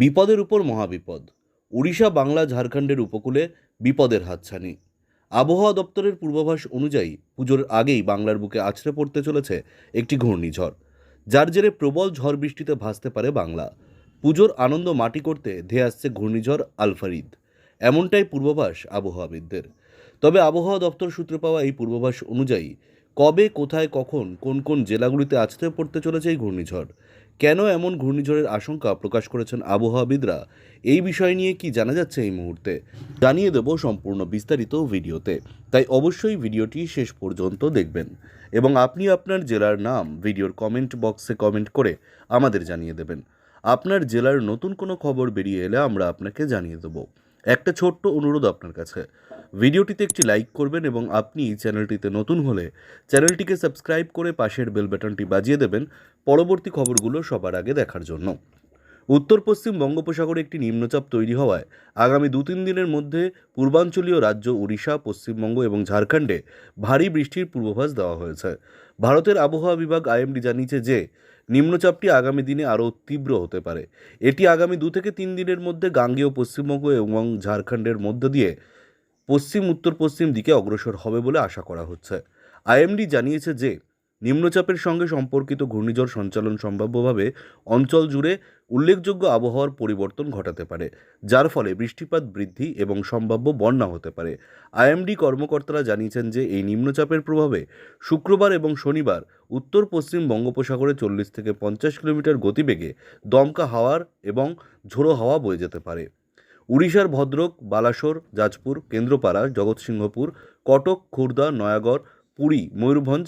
বিপদের উপর মহাবিপদ। ওড়িশা বাংলা, ঝাড়খণ্ডের উপকূলে বিপদের হাতছানি। আবহাওয়া দপ্তরের পূর্বাভাস অনুযায়ী পুজোর আগেই বাংলার বুকে আছড়ে পড়তে চলেছে একটি ঘূর্ণিঝড়। যার জেরে প্রবল ঝড় বৃষ্টিতে ভাসতে পারে বাংলা। পুজোর আনন্দ মাটি করতে ধেয়ে আসছে ঘূর্ণিঝড় আলফারিদ এমনটাই পূর্বাভাস আবহাওয়াবিদদের। তবে আবহাওয়া দপ্তর সূত্রে পাওয়া এই পূর্বাভাস অনুযায়ী কবে, কোথায়, কখন, কোন কোন জেলাগুলিতে আছড়ে পড়তে চলেছে এই ঘূর্ণিঝড়? কেন এমন ঘূর্ণিঝড়ের আশঙ্কা প্রকাশ করেছেন আবহাওয়াবিদরা? এই বিষয় নিয়ে কি জানা যাচ্ছে এই মুহূর্তে? জানিয়ে দেব সম্পূর্ণ বিস্তারিত ভিডিওতে। তাই অবশ্যই ভিডিওটি শেষ পর্যন্ত দেখবেন। এবং আপনি আপনার জেলার নাম ভিডিওর কমেন্ট বক্সে কমেন্ট করে আমাদের জানিয়ে দেবেন। আপনার জেলার নতুন কোনো খবর বেরিয়ে এলে আমরা আপনাকে জানিয়ে দেব। একটা ছোট্ট অনুরোধ আপনার কাছে। ভিডিওটিতে একটি লাইক করবেন এবং আপনি চ্যানেলটিতে নতুন হলে চ্যানেলটিকে সাবস্ক্রাইব করে পাশের বেল বাটনটি বাজিয়ে দেবেন। পরবর্তী খবরগুলো সবার আগে দেখার জন্য। উত্তর পশ্চিম বঙ্গোপসাগরে একটি নিম্নচাপ তৈরি হওয়ায় আগামী দু তিন দিনের মধ্যে পূর্বাঞ্চলীয় রাজ্য ওড়িশা, পশ্চিমবঙ্গ এবং ঝাড়খণ্ডে ভারী বৃষ্টির পূর্বাভাস দেওয়া হয়েছে। ভারতের আবহাওয়া বিভাগ আইএমডি জানিয়েছে যে, নিম্নচাপটি আগামী দিনে আরও তীব্র হতে পারে। এটি আগামী দু থেকে তিন দিনের মধ্যে গাঙ্গেয় পশ্চিমবঙ্গ এবং ঝাড়খণ্ডের মধ্য দিয়ে পশ্চিম উত্তর পশ্চিম দিকে অগ্রসর হবে বলে আশা করা হচ্ছে। আইএমডি জানিয়েছে যে নিম্নচাপের সঙ্গে সম্পর্কিত ঘূর্ণিঝড় সঞ্চালন সম্ভাব্যভাবে অঞ্চল জুড়ে উল্লেখযোগ্য আবহাওয়ার পরিবর্তন ঘটাতে পারে, যার ফলে বৃষ্টিপাত বৃদ্ধি এবং সম্ভাব্য বন্যা হতে পারে। আইএমডি কর্মকর্তারা জানিয়েছেন যে এই নিম্নচাপের প্রভাবে শুক্রবার এবং শনিবার উত্তর পশ্চিম বঙ্গোপসাগরে চল্লিশ থেকে পঞ্চাশ কিলোমিটার গতিবেগে দমকা হাওয়ার এবং ঝোড়ো হাওয়া বয়ে যেতে পারে। উড়িষ্যার ভদ্রক, বালাসোর, যাজপুর, কেন্দ্রপাড়া, জগৎসিংহপুর, কটক, খুর্দা, নয়াগড়, পুরী, ময়ূরভঞ্জ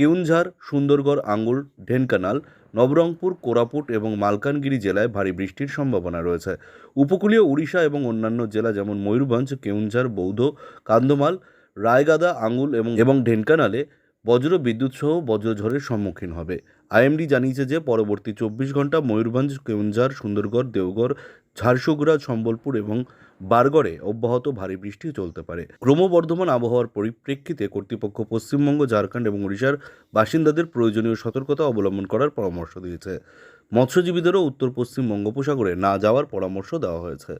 কেউনঝাড় সুন্দরগড়, আঙ্গুল, ঢেনকানাল নবরঙ্গপুর কোরাপুট এবং মালকানগিরি জেলায় ভারী বৃষ্টির সম্ভাবনা রয়েছে। উপকূলীয় উড়িষ্যা এবং অন্যান্য জেলা যেমন ময়ূরভঞ্জ কেউনঝাড় বৌদ্ধ কান্ধমাল রায়গাদা, আঙ্গুল এবং এবং ঢেনকানালে বজ্র বিদ্যুৎ সহ বজ্রঝড়ের সম্মুখীন হবে। আইএমডি জানিয়েছে যে পরবর্তী চব্বিশ ঘণ্টা ময়ূরভঞ্জ কেউনঝাড় সুন্দরগড় দেওগড় ঝারসুগুড়া, সম্বলপুর এবং বারগড়ে অব্যাহত ভারী বৃষ্টি চলতে পারে। ক্রমবর্ধমান আবহাওয়ার পরিপ্রেক্ষিতে কর্তৃপক্ষ পশ্চিমবঙ্গ, ঝাড়খণ্ড এবং ওড়িশার বাসিন্দাদের প্রয়োজনীয় সতর্কতা অবলম্বন করার পরামর্শ দিয়েছে। মৎস্যজীবীদেরও উত্তর পশ্চিম বঙ্গোপসাগরে না যাওয়ার পরামর্শ দেওয়া হয়েছে।